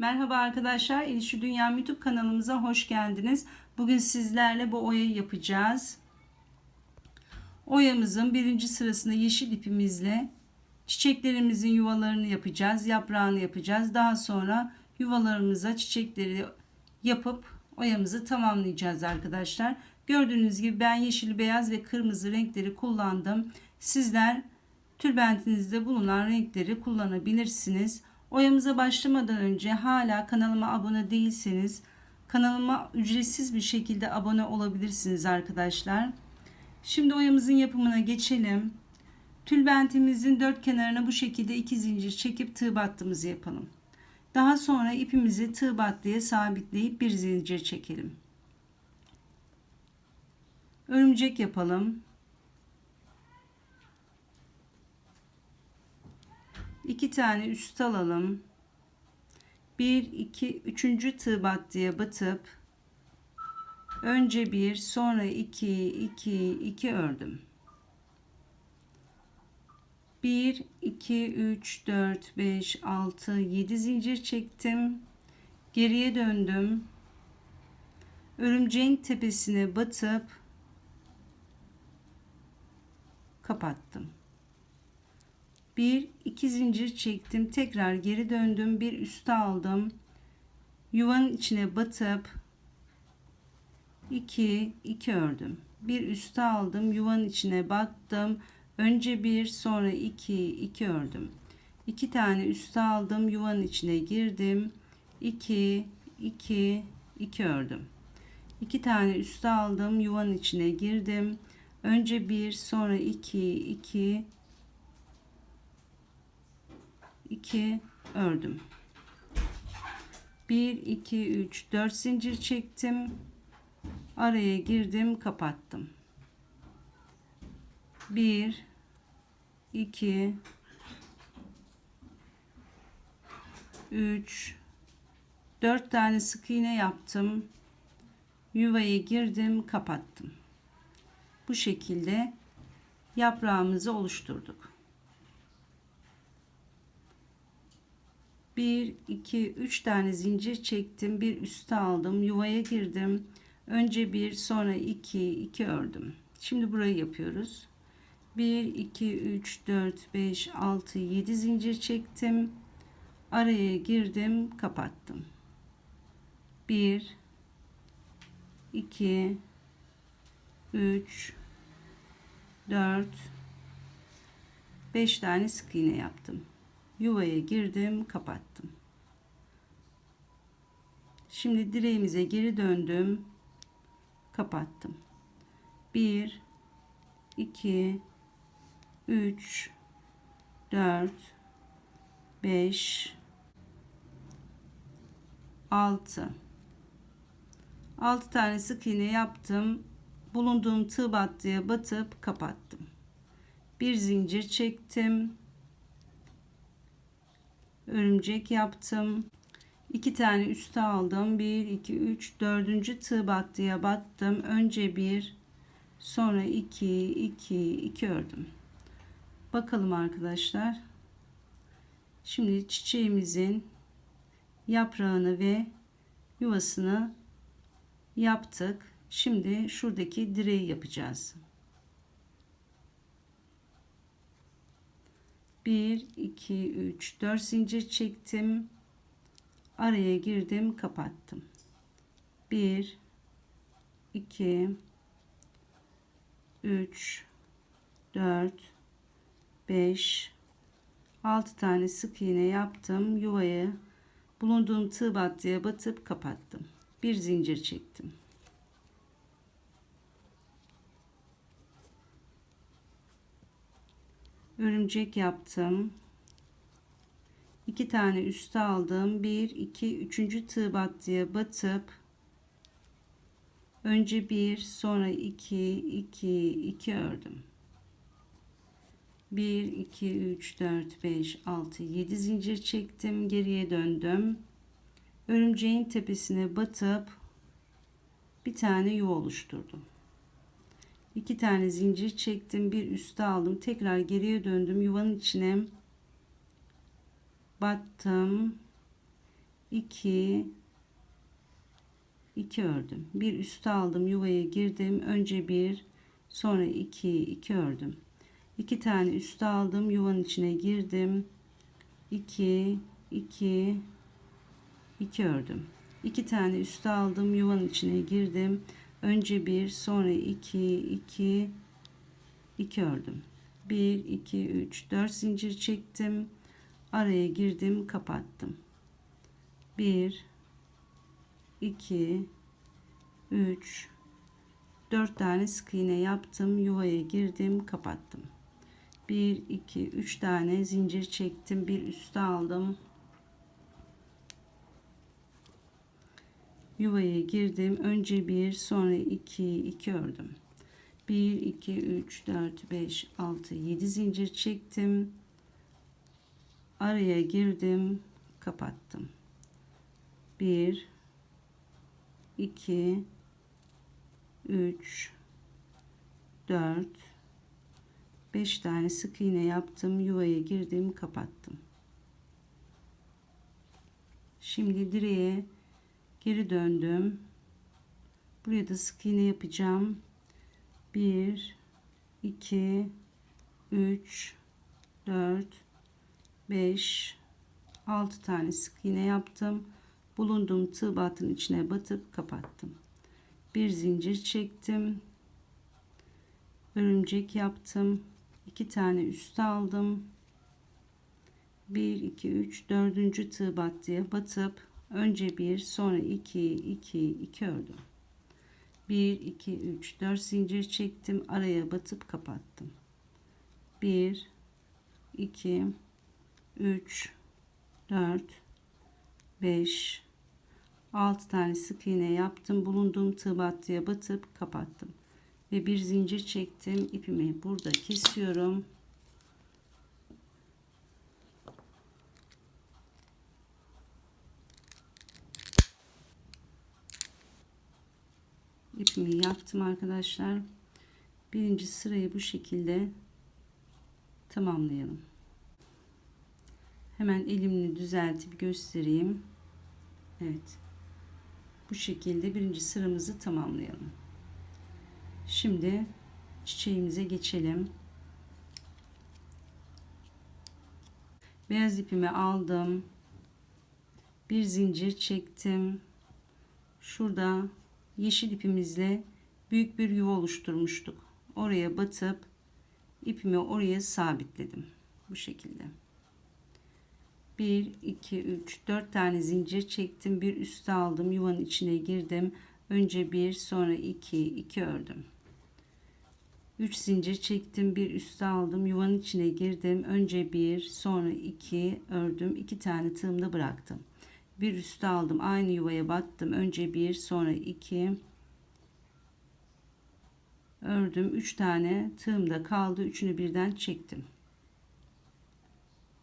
Merhaba arkadaşlar, İlişi Dünya YouTube kanalımıza hoş geldiniz. Bugün sizlerle bu oyayı yapacağız. Oyamızın birinci sırasında yeşil ipimizle çiçeklerimizin yuvalarını yapacağız, yaprağını yapacağız. Daha sonra yuvalarımıza çiçekleri yapıp oyamızı tamamlayacağız arkadaşlar. Gördüğünüz gibi ben yeşil, beyaz ve kırmızı renkleri kullandım. Sizler tülbentinizde bulunan renkleri kullanabilirsiniz. Oyamıza başlamadan önce hala kanalıma abone değilseniz kanalıma ücretsiz bir şekilde abone olabilirsiniz arkadaşlar. Şimdi oyamızın yapımına geçelim. Tülbentimizin dört kenarına bu şekilde iki zincir çekip tığ battığımızı yapalım. Daha sonra ipimizi tığ battıya sabitleyip bir zincir çekelim. Örümcek yapalım. 2 tane üst alalım. 1 2 3. tığ battıya batıp önce 1 sonra 2 2 2 ördüm. 1 2 3 4 5 6 7 zincir çektim. Geriye döndüm. Örümceğin tepesine batıp kapattım. Bir iki zincir çektim tekrar geri döndüm bir üste aldım. Yuvanın içine batıp 2 2 ördüm. Bir üste aldım yuvanın içine battım. Önce bir sonra 2 2 ördüm. İki tane üste aldım yuvanın içine girdim. 2 2 2 ördüm. İki tane üste aldım yuvanın içine girdim. Önce bir sonra 2 2 2 ördüm. 1 2 3 4 zincir çektim. Araya girdim, kapattım. 1 2 3 4 tane sık iğne yaptım. Yuvaya girdim, kapattım. Bu şekilde yaprağımızı oluşturduk. 1 2 3 tane zincir çektim. Bir üste aldım yuvaya girdim. Önce bir sonra 2 2 ördüm. Şimdi burayı yapıyoruz. 1 2 3 4 5 6 7 zincir çektim. Araya girdim kapattım. 1 2 3 4 5 tane sık iğne yaptım yuvaya girdim kapattım. Şimdi direğimize geri döndüm kapattım. 1 2 3 4 5 6 6 tane sık iğne yaptım. Bulunduğum tığ battıya batıp kapattım. Bir zincir çektim örümcek yaptım. 2 tane üste aldım. 1 2 3 4. tığ battıya battım. Önce 1 sonra 2 2 2 ördüm. Bakalım arkadaşlar. Şimdi çiçeğimizin yaprağını ve yuvasını yaptık. Şimdi şuradaki direği yapacağız. 1 2 3 4 zincir çektim. Araya girdim kapattım. 1 2 3 4 5 6 tane sık iğne yaptım yuvayı bulunduğum tığ battıya batıp kapattım. Bir zincir çektim örümcek yaptım. 2 tane üste aldım. 1 2 3. tığ battıya batıp önce 1 sonra 2 2 2 ördüm. 1 2 3 4 5 6 7 zincir çektim. Geriye döndüm. Örümceğin tepesine batıp bir tane yuva oluşturdum iki tane zincir çektim bir üste aldım tekrar geriye döndüm yuvanın içine battım 2 2 ördüm. Bir üste aldım, yuvaya girdim. Önce bir, sonra 2 2 ördüm. 2 tane üste aldım, yuvanın içine girdim. 2 2 2 ördüm. 2 tane üste aldım, yuvanın içine girdim. Önce bir, sonra 2 2 2 ördüm. 1 2 3 4 zincir çektim. Araya girdim, kapattım. 1 2 3 4 tane sık iğne yaptım. Yuvaya girdim, kapattım. 1 2 3 tane zincir çektim. Bir üste aldım. Yuvaya girdim. Önce bir, sonra 2 2 ördüm. 1 2 3 4 5 6 7 zincir çektim. Araya girdim, kapattım. 1 2 3 4 5 tane sık iğne yaptım. Yuvaya girdim, kapattım. Şimdi direğe geri döndüm. Buraya da sık iğne yapacağım. 1 2 3 4 5 6 tane sık iğne yaptım. Bulunduğum tığ battının içine batıp kapattım. Bir zincir çektim. Örümcek yaptım. 2 tane üste aldım. 1 2 3 4. tığ battıya batıp önce 1 sonra 2 2 2 ördüm. 1 2 3 4 zincir çektim araya batıp kapattım. 1 2 3 4 5 6 tane sık iğne yaptım. Bulunduğum tığ battıya batıp kapattım. Ve bir zincir çektim ipimi burada kesiyorum ipimi yaptım arkadaşlar. Birinci sırayı bu şekilde tamamlayalım. Hemen elimini düzeltip göstereyim. Evet. Bu şekilde birinci sıramızı tamamlayalım. Şimdi çiçeğimize geçelim. Beyaz ipimi aldım. Bir zincir çektim. Şurada yeşil ipimizle büyük bir yuva oluşturmuştuk. Oraya batıp ipimi oraya sabitledim. Bu şekilde. 1 2 3 4 tane zincir çektim. Bir üste aldım. Yuvanın içine girdim. Önce 1 sonra 2 2 ördüm. 3 zincir çektim. Bir üste aldım. Yuvanın içine girdim. Önce 1 sonra 2 ördüm. 2 tane tığımda bıraktım bir üstü aldım. Aynı yuvaya battım. Önce bir sonra iki. Ördüm. Üç tane tığımda kaldı. Üçünü birden çektim.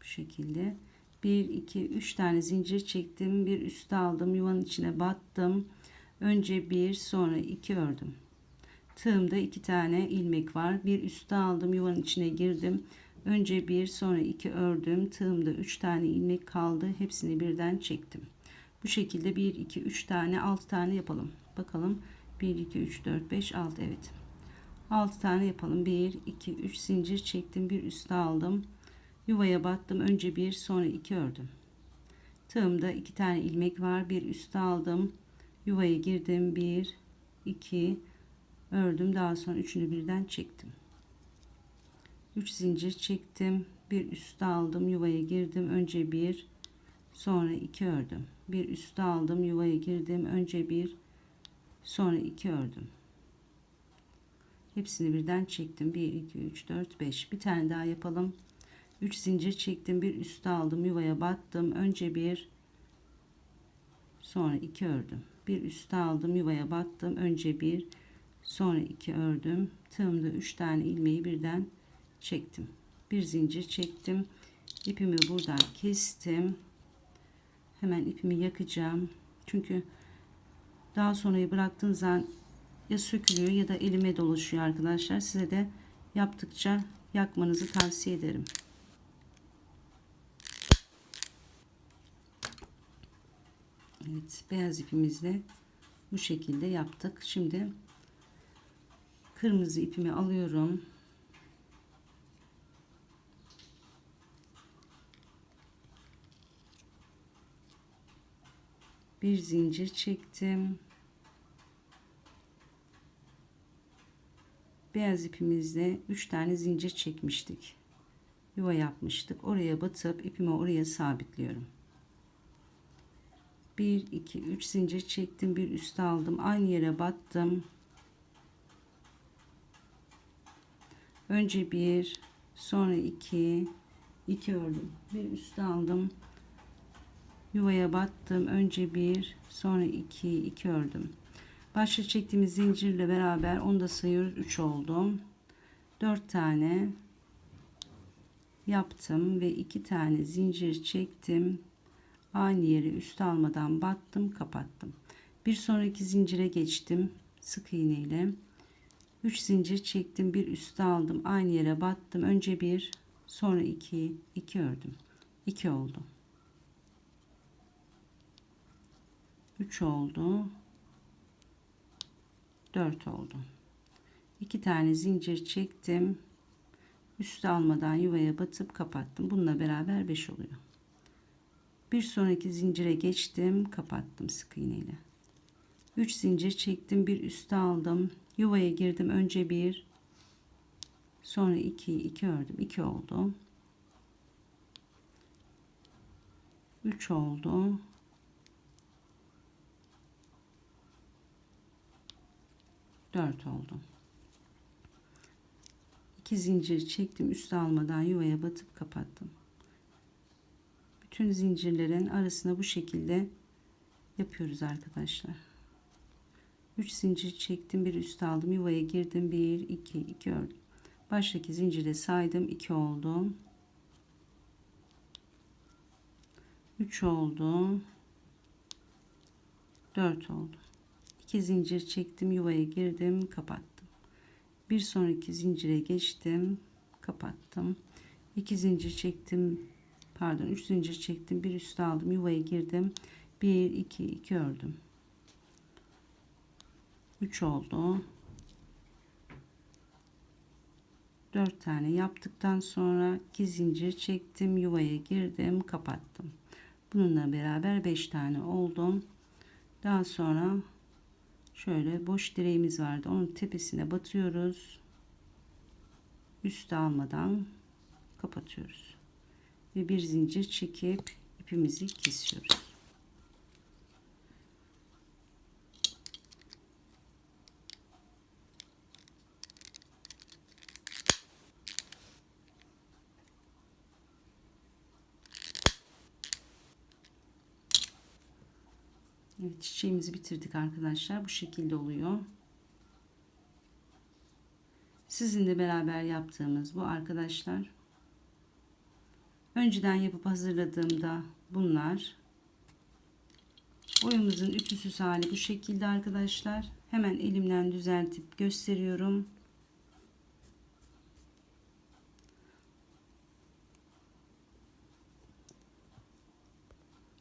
Bu şekilde. 1 2 3 tane zincir çektim. Bir üstü aldım. Yuvanın içine battım. Önce bir sonra iki ördüm. Tığımda iki tane ilmek var. Bir üstü aldım. Yuvanın içine girdim Önce bir sonra iki ördüm. Tığımda üç tane ilmek kaldı. Hepsini birden çektim. Bu şekilde 1 2 3 tane 6 tane yapalım. Bakalım 1 2 3 4 5 6 evet. 6 tane yapalım. 1 2 3 zincir çektim. Bir üste aldım. Yuvaya battım. Önce bir sonra iki ördüm. Tığımda iki tane ilmek var. Bir üste aldım. Yuvaya girdim. 1 2 ördüm. Daha sonra üçünü birden çektim. 3 zincir çektim. Bir üste aldım yuvaya girdim. Önce bir sonra iki ördüm. Bir üste aldım yuvaya girdim. Önce bir sonra iki ördüm. Hepsini birden çektim. 1 2 3 4 5 bir tane daha yapalım. 3 zincir çektim. Bir üste aldım yuvaya battım. Önce bir sonra iki ördüm. Bir üste aldım yuvaya battım. Önce bir sonra iki ördüm. Tığımda 3 tane ilmeği birden çektim. Bir zincir çektim. İpimi buradan kestim. Hemen ipimi yakacağım. Çünkü daha sonrayı bıraktığın zaman ya sökülüyor ya da elime dolaşıyor arkadaşlar. Size de yaptıkça yakmanızı tavsiye ederim. Evet, beyaz ipimizle bu şekilde yaptık. Şimdi kırmızı ipimi alıyorum. Bir zincir çektim. Beyaz ipimizle 3 tane zincir çekmiştik. Yuva yapmıştık. Oraya batıp ipimi oraya sabitliyorum. 1 2 3 zincir çektim bir üste aldım aynı yere battım önce bir sonra iki iki ördüm bir üste aldım yuvaya battım. Önce bir sonra iki iki ördüm. Başta çektiğimiz zincirle beraber onu da sayıyoruz. 3 oldu 4 tane yaptım ve iki tane zincir çektim. Aynı yere üst almadan battım kapattım. Bir sonraki zincire geçtim sık iğne ile. 3 zincir çektim bir üste aldım. Aynı yere battım. Önce bir sonra iki iki ördüm. 2 oldu 3 oldu. 4 oldu. 2 tane zincir çektim. Üste almadan yuvaya batıp kapattım. Bununla beraber 5 oluyor. Bir sonraki zincire geçtim. Kapattım sık iğneyle. 3 zincir çektim. Bir üste aldım. Yuvaya girdim. Önce bir sonra 2 2 ördüm. 2 oldu. 3 oldu dört oldu. 2 zincir çektim üste almadan yuvaya batıp kapattım. Bütün zincirlerin arasına bu şekilde yapıyoruz arkadaşlar. 3 zincir çektim bir üst aldım yuvaya girdim. 1 2 2 ördüm. Baştaki zincire saydım 2 oldu 3 oldu 4 oldu 2 zincir çektim yuvaya girdim kapattım. Bir sonraki zincire geçtim kapattım. 2 zincir çektim pardon 3 zincir çektim bir üstü aldım yuvaya girdim. 1 2 2 ördüm. 3 oldu. 4 tane yaptıktan sonra 2 zincir çektim yuvaya girdim kapattım. Bununla beraber 5 tane oldum. Daha sonra şöyle boş direğimiz vardı. Onun tepesine batıyoruz. Üstü almadan kapatıyoruz. Ve bir zincir çekip ipimizi kesiyoruz. Evet çiçeğimizi bitirdik arkadaşlar. Bu şekilde oluyor. Sizinle beraber yaptığımız bu arkadaşlar önceden yapıp hazırladığımda bunlar boyamızın ütüsüz hali bu şekilde arkadaşlar hemen elimden düzeltip gösteriyorum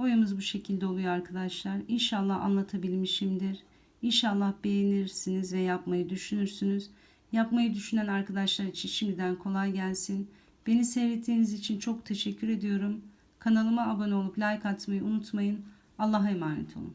boyamız bu şekilde oluyor arkadaşlar İnşallah anlatabilmişimdir İnşallah beğenirsiniz ve yapmayı düşünürsünüz yapmayı düşünen arkadaşlar için şimdiden kolay gelsin Beni seyrettiğiniz için çok teşekkür ediyorum. Kanalıma abone olup like atmayı unutmayın. Allah'a emanet olun.